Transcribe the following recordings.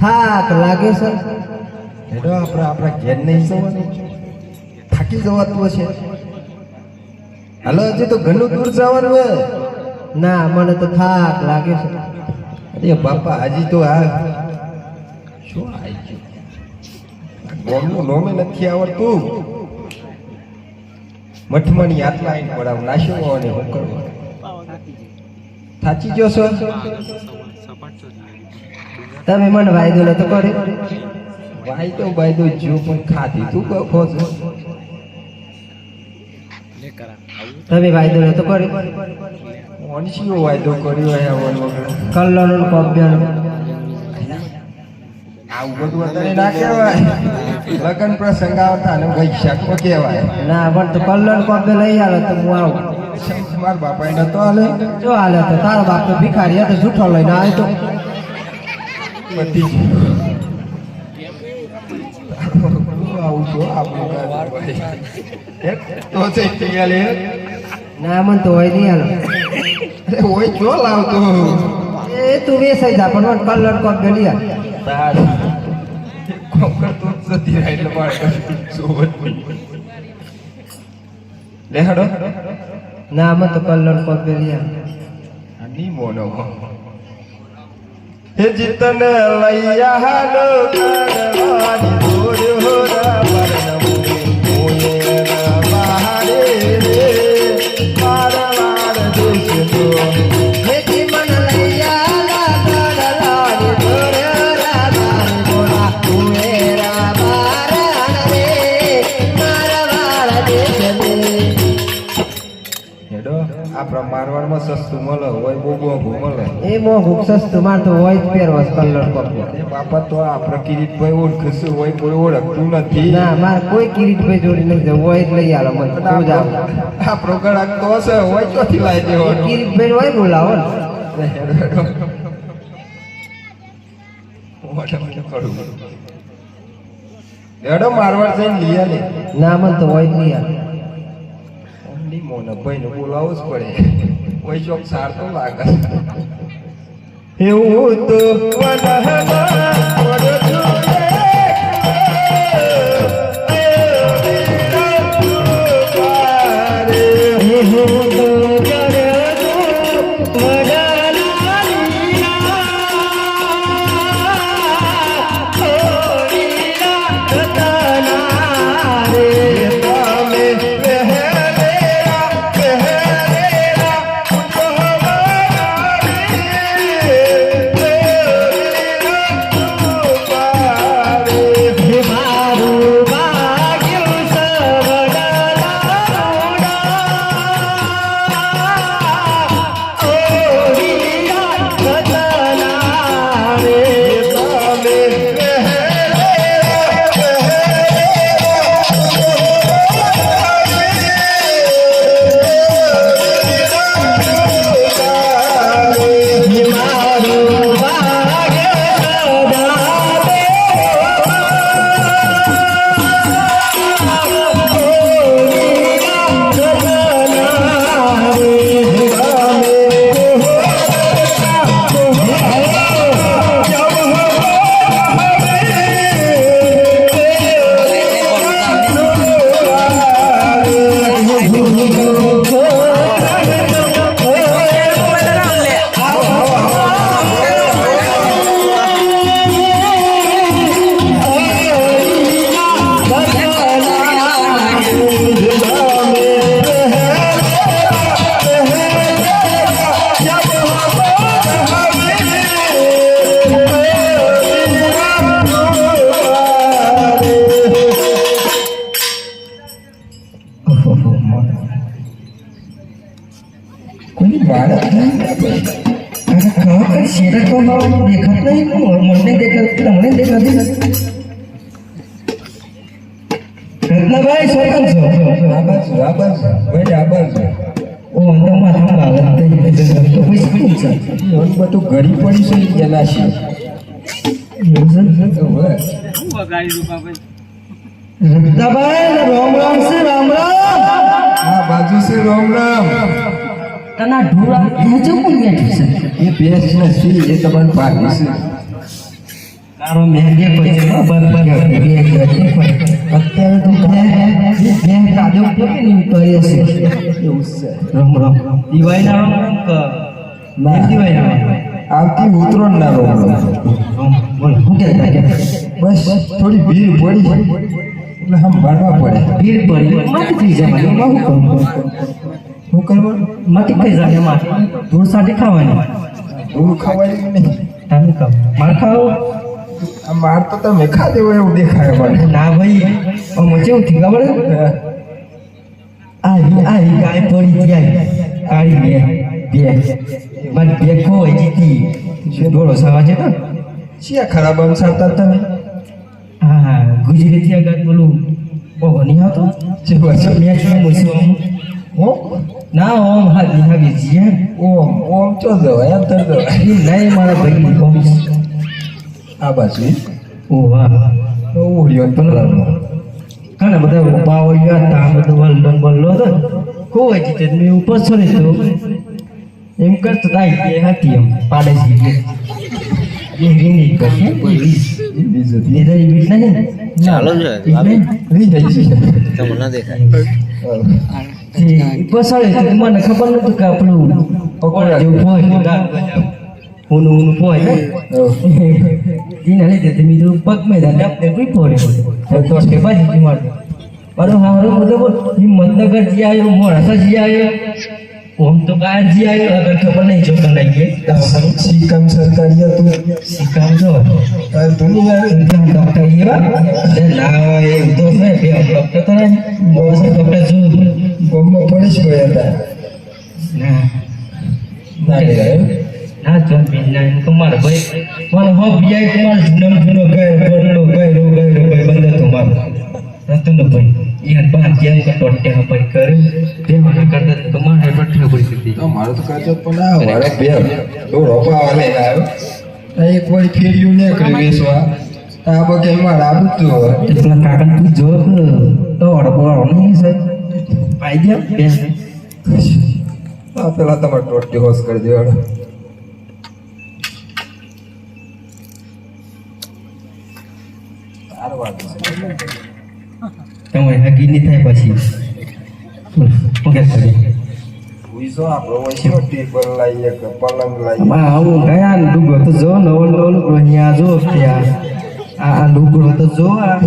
થાક લાગે છે? હેડો આપણે આપણા ઘેર નહીં જવાનું. થાકી જવાતું હશે. હાલો હજી તો ઘણું દૂર જવાનું હે ના મને તો થાક લાગે છે. અરે બાપા હજી તો આ શું આવી ગયું? ગોમનું નોમે નથી આવડતું. મઠમાની આટલા આવીને પડાવ નાશ્યો અને હું કરવા થાચી ગયો છો તમે મને વાયદો નતો કર્યો? વાયદો વાયદો જો પણ ખાધી. તું કહો છો. તમે વાયદો નતો કર્યો? મનસીઓ વાયદો કર્યો હે વન કલ્લોનો કોબ્યાનો આવું બધું અત્યારે ના કહેવાય. લગ્ન પ્રસંગ આવતા ને કહેવાય. ના પણ તો કલ્લો ને કોબ્યો લઈ આવે તો હું આવું. મારા બાપા નતો હાલે જો હાલે તો તારો બાપ તો ભિખારી હતો જૂઠો લઈને આવે તો. બધી. જ. આવું છો આપણું તો છે ના મને તો હોય નહીં હાલો. હોય ઓય લાવતો. એ તું વેસાઈ જા પણ મને કલ્લો ને જતી રહે એટલે સોબત મને તો કલર મોનો હે જીતન લૈયા હાલો આપણા સસ્તું મળે હોય બહુ મોંઘું મળે એ મોંઘું સસ્તું માર તો હોય જ પહેરવા કલર કપડો એ બાપા તો આપણે કિરીટભાઈ ઓળખશું હોય કોઈ ઓળખતું નથી. ના મારે કોઈ કિરીટભાઈ જોડી નહીં જવું હોય જ લઈ આલો મને તું જાવ આપણો ગળાક તો હશે હોય ચોથી લાવી દેવાનો. કિરીટભાઈ હોય બોલાવો એડો મારવાડ જઈને લઈ આલે. ના મને તો હોય જ નહીં આ મોને ભાઈને બોલાવવું જ પડે. કોઈ ચોક સાર તો લાગે. એવું તો વનહમાં રત્નાભાઈ સરપંચ છો આ બાજુ આ બાજુ ભાઈ આભાર બાજુ ઓ અંતમાં થાંભા હાલત તો કોઈ શું છે એવું બધું ઘડી પડી છે ગયેલા છે તો રામ રામ છે રામ રામ આ બાજુ છે રામ રામ તના ઢોળા હેજો કોણ બેઠું છે એ નથી એ તમારે પાક છે તારો મહેંગે પૈસે ખબર પડે અત્યારે તો બે બે કાજો પોતે નહીં કરે છે રમ રમ દિવાળીના રમ કે ના. આવતી ઉતરણ ના રોગ રમ બોલ હું કે બસ થોડી ભીડ પડી એટલે હમ ભરવા પડે ભીડ પડી મત થઈ જાય એમાં હું કરું શું કરવાનું મત થઈ જાય એમાં ધૂળ સાથે ધૂળ ખાવાની નહીં તમે ખાવ મારે ખાવ આ માર તો તમે ખાધે હોય એવું દેખાય મને. ના ભાઈ અમે કેવું થી ખબર? આવી આવી ગાય પડી જાય કાળી બે બે. મારી બે ખોઈ જીતી. ડોળો સવા છે તો. શિયા ખરાબ અમસારતા તમે? હા ગુજરાતી આગળ બોલું. ઓહો નહીં આવતો? જે વચ્ચે મેં શું મૂછું હું? ના ઓમ હા હાજી જીએ ઓમ ઓમ ચો જવાય એમ જવાય. નહીં મારા ભાઈ ઓમ આ બાજુ. ઓ વાહ હોય ઉડ્યો ને પલરમાં ઘણા બધા બધું વલ્લન વલ્લો હતો કોઈ જીતે મેં ઉપર છોડે તો. એમ કરતો તાઈ બે હતી એમ પાડે છે એ રીની કરશે એ એ બીટ નહીં. ચાલો છે એટલે રી થઈ છે તમને ના દેખાય. પસાડે મને ખબર નતું કે આપણું પકોડા. જેવું હોય ઊનું ઊનું ને એના લીધે તમે તો પગ મેં આપણે કોઈ પડે તો કે બાજી મારતો અરે હારો બોલ હિંમતનગર જી આવ્યો મોડાસા જી આવ્યો ઓમ તો બહાર જી આવ્યો અગર ખબર નહીં જો કલાઈએ સિકમ સરકારી હતું શીખામ જો દુનિયા ડોક્ટર એવા ના એ તો મેં બે ડોક્ટર તો નહીં બસ ડોક્ટર જો ગોમમાં પોલીસ ગયા હતા ના ના ગયા? ના જો બિના મારે ભાઈ મને હો બીઆઈ તો મારો જૂનો ગયો ગયો ગયો ગયો ભાઈ બંધ હતો મારો ભાઈ એ બાર જેમ કે ટોટે હપડી કરે તે મને કરતા તો મારે ટોટે હપડી કરતી તો મારો તો કાચો પણ આ વાળે બે તો રોપા લઈને આવ્યો એક વાળી ફેર્યું ને કરી વેસવા આ. બકે મારે આવું જ જોવે. તે પેલા કાકા તું જો તો બોડો નહીં સાહેબ. પાઈ દે બે આ પેલા તમારે ટોટી હોશ કરી દેવાડો સારું વાત છે તમે હકી નહીં થાય પછી. કે કરે પૂછો આપણો વસ્યો ટેબલ લાવીએ કે પલંગ લાવીએ માં આવું ગયા ને ડુગો તો જો નવો નવો અહીંયા જો ત્યાં. આ આ તો જો આ.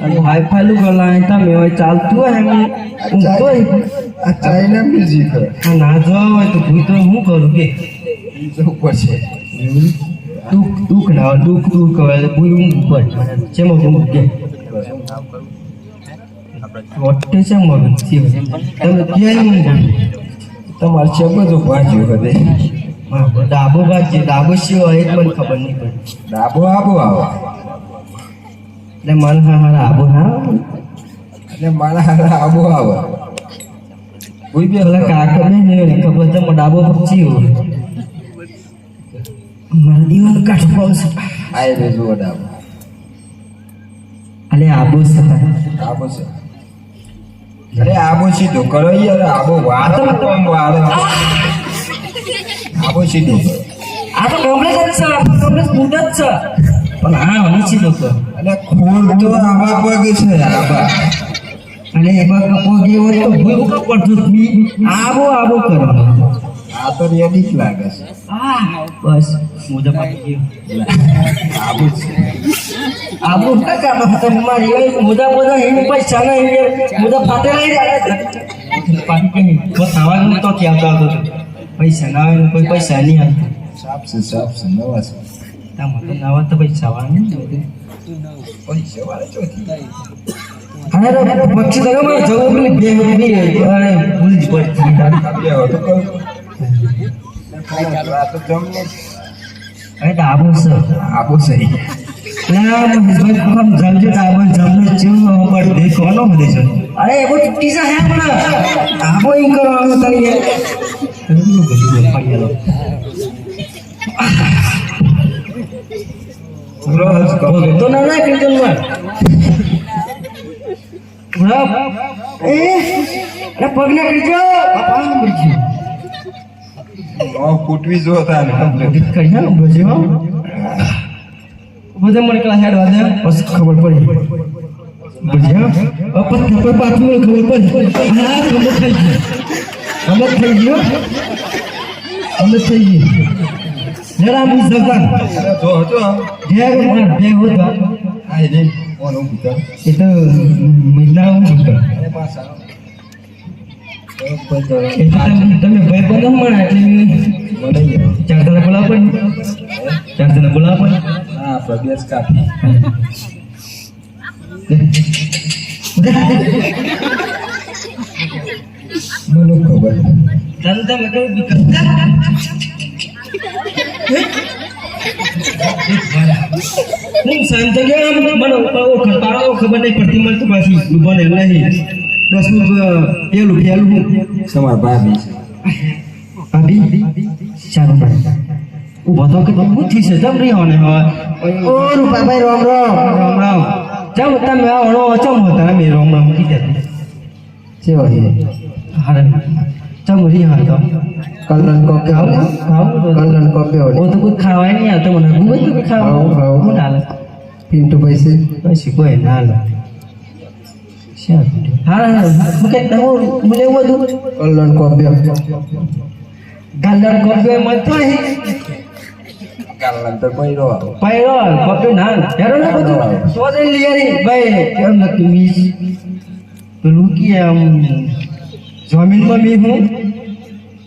અને હાઈ ફાઈ લુગડો તમે હોય ચાલતું હોય એમ. ઊંઘતો આ ચાઇના મ્યુઝિક આ ના જોવા હોય તો ભૂતો હું કરું કે? પડશે. દુઃખ દુઃખ ના હોય દુઃખ દુઃખ હોય ભૂલ ઊંઘ પડે. ચેમો ઊંઘ કે. વટ્ટે છે મગન તમે ક્યાંય તમારે છે બધું? ભાજ્યું બધે ડાબો બાજુ ડાબો સિવાય એક મને ખબર નહીં પડી. ડાબો આબો આવો. એટલે મન હા હા આબો હા એટલે મારા હારા આબો આવો. કોઈ બી પેલા કાકા નહીં ખબર તમે ડાબો પક્ષી હોય. મારા દીવાનો કાઠો પાવશે આય રે જો ડાબો અલે આબો છે આબો છે. અરે આબો સીધો કરો યાર આબો વાત કોમ વાળો આબો છે તો આ તો કોંગ્રેસ જ છે તો કોંગ્રેસ બુટ જ છે. પણ હા હું છે તો અરે ખોલ તો આવા પગ છે આબા. અને એમાં કપો ગયો તો ભૂલ કો પડતું. આબો આબો કરો આ તો રેડી જ લાગે છે. હા બસ. મોજા પાકી ગયો. આબુ છે. આબુ ના કાઢો તો મારી મોજા મોજા હિમ પૈસા ના હિમ મોજા ફાટે લઈ જાય પાકી કે નહીં. તો ખાવાનું તો ક્યાં આવતો હતો પૈસા ના આવે કોઈ પૈસા નહીં આવતા. સાપ છે સાફ છે નવા છે. તામાં તો ના આવે તો પૈસા આવવાનું પૈસા વાળા ચોથી. અરે પક્ષી તો ગમે જવું પેલી બે ભૂલ જ પડતી. અરે આબો નો બધે છે અરે એવો તૂટી જા હે પણ ડાબો ઈ કરવાનો તારી પૂરો જ કહો. તો ના ના કીધું માં પગને ઓ ફૂટવી જો તારે. ગીત કરી હા બજી હા. બધા મને કલા હેડ વાદે બસ ખબર પડી. બજી હા. અપત ખબર પાછું ખબર પડી. હા ખબર થઈ ગઈ. ખબર થઈ ગયો ખબર થઈ ગઈ. જરા મું જગા જો માર બે હોતા આ રે ઓનો ભૂતર એ તો મહિના હું અરે પાછા એ તો તમે તમે ભાઈ બંધ મળ્યા એટલે મેં મને ચાર જણા બોલાવ પણ ચાર જણા બોલાવ પણ હા પ્રદેશ કાપી મને ખબર તમે તમે કઈ બી કરતા હું દસમું પેલું પેલું તમાર ભાભી છે ભાભી સારું ભાઈ ઊભો તો કે હું થી છે તમ રહી હોને હવે ઓ રૂપાભાઈ રોમ રોમ રામ રામ જાવ તમે આવણો ચમ હતા અમે રામ રામ કીધા છે હોય હારે ચમ રહી હા તો કલ્લન કો કે ખાવ કલ્લન કો કે ઓ તો કોઈ ખાવાય નહીં આવતો મને ગુગલ તો ખાવ, હું ના લે પિન્ટુ પૈસે પછી કોઈ ના લે હા હા મુકે તમે મને એવું બધું કલ્લન કો કે ગાલર કોપે મત થાય કાલન તો પૈરો પૈરો કોપે ના હેરો ને બધું સોજે લીયારી ભાઈ કેમ મીસ પેલું કે આમ જમીનમાં મી હું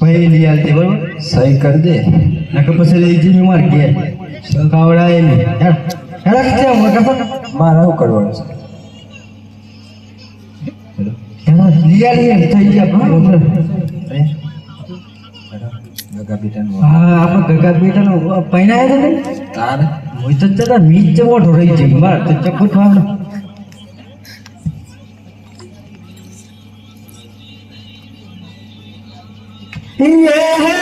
ભાઈ લઈ દે બરોબર સહી કર દે નકર પછી લઈ જઈને માર કે કાવડાય નહીં હેડ હેડ કે મોટા મારે કરવાનું છે લીયારી થઈ ગયા ગગા બેટાનું હા આપણે ગગા બેટાનો પૈણા આવ્યો ને? તાર? હું તો જતા મીચ જે રહી છે મારે તો અરે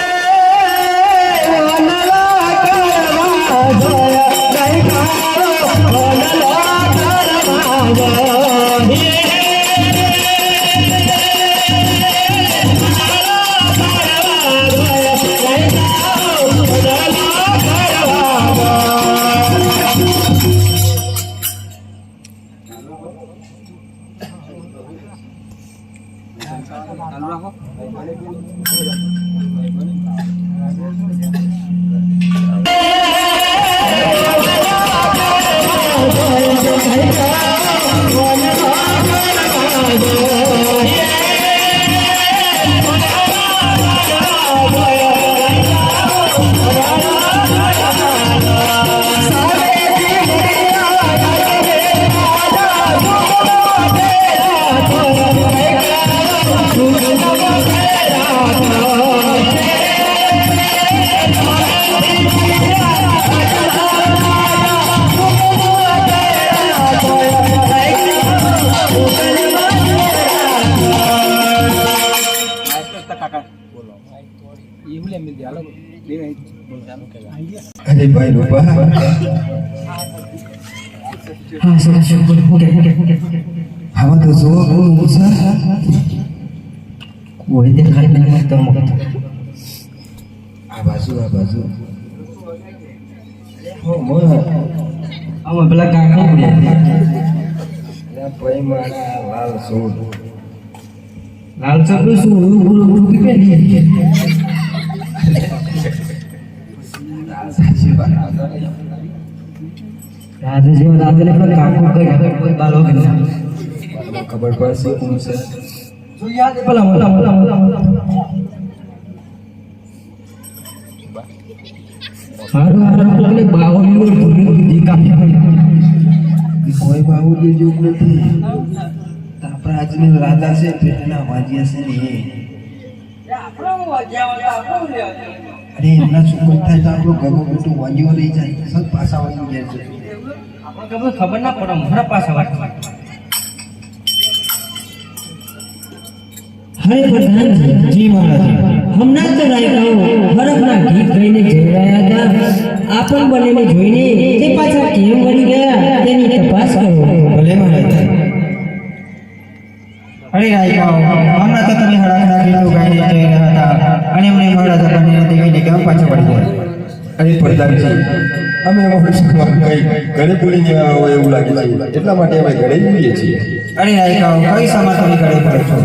હા sir sir okay okay okay. આમાં તો જો કોણ ઉછા કોઈ દેખાય નહીં તો મગજ આ બાજુ આ બાજુ. હો મ આમાં પેલા કાકા લાલ સોડ લાલ ચોકનું શું ઉરું ઉરું ઉરું પીપે. નહીં સાચી વાત રાધે જેવો રાધે ને પેલા કાકો કઈ કોઈ બાલો કે ના ખબર પડશે કોણ છે? પેલા હારું હારું ભૂલી દીધી કાપી કોઈ બાબુ જેવું નથી. આપણા આજની રાધા છે પેટના વાજ્યા છે ને. અરે એમના છોકરો થાય તો આપણું ઘરનું મોટું વાંજ્યો રહી જાય સત પાછા વાંજી જાય છે. આપણે ખબર ના પડે મારા પાસે વાત હરે પ્રધાન જી મહારાજ હમણાં તો રાયકાઓ હરખના ગીત ગાઈને જઈ રહ્યા હતા આપણ બંનેને જોઈને તે પાછા કેમ મળી ગયા તેની તપાસ કરો. ભલે મહારાજ. અરે રાયકાઓ હમણાં તો તમે હળાખડા ગીતો ગાઈને જઈ રહ્યા હતા અને એમણે મહારાજા બંનેને દેવીને કેમ પાછા પડી ગયા અરે પ્રધાનજી અમે મનુષ્યમાં કઈ ઘરે ભૂલી ગયા હોય એવું લાગે છે. એટલા માટે અમે ઘરે જઈએ છીએ. અરે કઈ સમા તમે ઘરે પડો છો?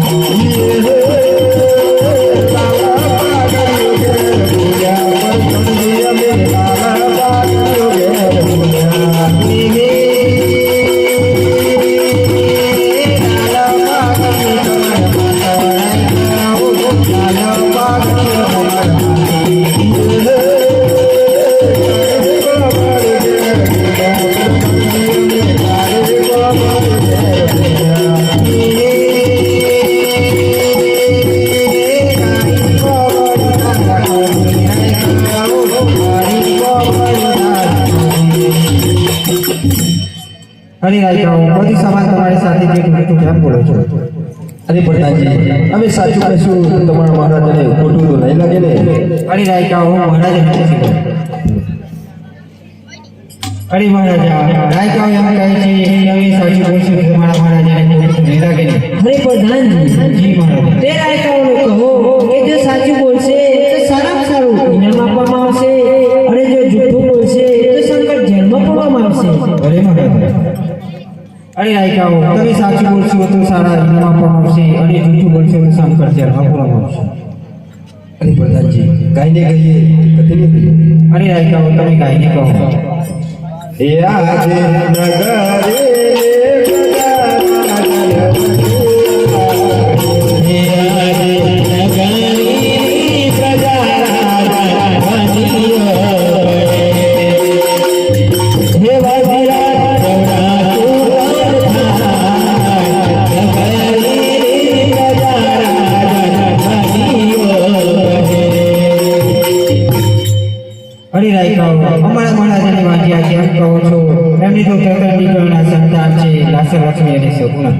Oh, અરે રાજાઓ બધી સમાજ તમારી સાથે જે એટલું કેમ બોલો છો? અરે પ્રધાનજી અમે સાચું કહીશું તમારા મહારાજને ખોટું તો નહીં લાગે ને? અરે રાયકાઓ મહારાજ નથી અરે મહારાજા રાયકાઓ એમ કહે છે કે અમે સાચું તો તમારા મહારાજને ખોટું નહીં લાગે ને? અરે પ્રધાનજી જી મહારાજ. તે રાયકાઓને કહો કે જો સાચું બોલશે તો સારામાં સારું ઇનામ આપવામાં આવશે અને જો જૂઠું બોલશે તો સંકટ જેલમાં પડવામાં આવશે. અરે મહારાજા અરે રાયકાઓ તમે સાચું બોલશો તો સારા ઇનામ આપવામાં આવશે. અને જૂઠું બોલશો તો સામ કરશે આપવામાં આવશે અરે પ્રધાનજી ગાયને કહીએ કથીને કહીએ અરે રાયકાઓ તમે ગાયને કહો. એ આજે નગરે અરે રાયકાઓ અમારા મહારાજાની વાંચ્યા કેમ કહો છો. એમની તો તત્ર દીકરીના સંતાન છે લાસર લક્ષ્મી અને સગુણા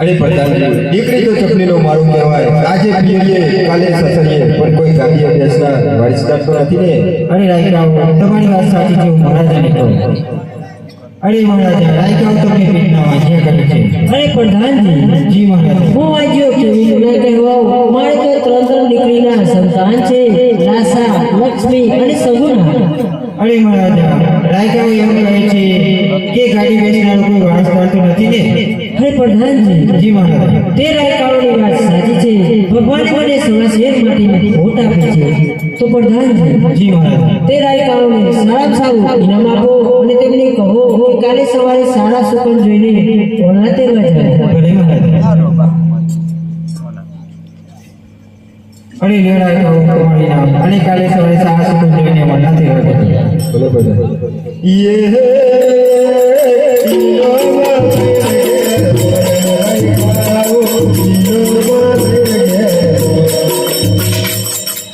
અરે પ્રધાનજી દીકરી તો ચપલીનો મારું કહેવાય. આજે પીએ કાલે સસરીએ. પણ કોઈ ગાડીએ બેસનાર વારિસદાર તો નથી ને? અરે રાયકાઓ તમારી વાત સાચી છે હું મહારાજાને કહું અરે મહારાજા રાયકાઓ તમને પેટના વાંચ્યા કરે છે. અરે પ્રધાનજી જી મહારાજા. હું વાંચ્યો કહેવાઓ મારે તો ત્રણ ત્રણ દીકરીના સંતાન છે લાસા લક્ષ્મી અને સગુણા. અરે મહારાજા રાયકાઓ એમ કહે છે કે ગાડી બેસનાર કોઈ વારસદાર તો નથી ને? અરે પ્રધાનજી જી મહારાજ. તે રાયકાઓની વાત સાચી છે. ભગવાન મને સોના શેર માટે ભોટ આપે છે. તો પ્રધાનજી જી મહારાજ. તે રાયકાઓને સારામાં સારું ઇનામ આપો અને તેમને કહો કાલે સવારે સારા સુકન જોઈને ઓના તેરવા જાય ભલે મહારાજા તો તમારી નામ અને કાલે સવારે સુકન જોઈને મળના તે ભલે યે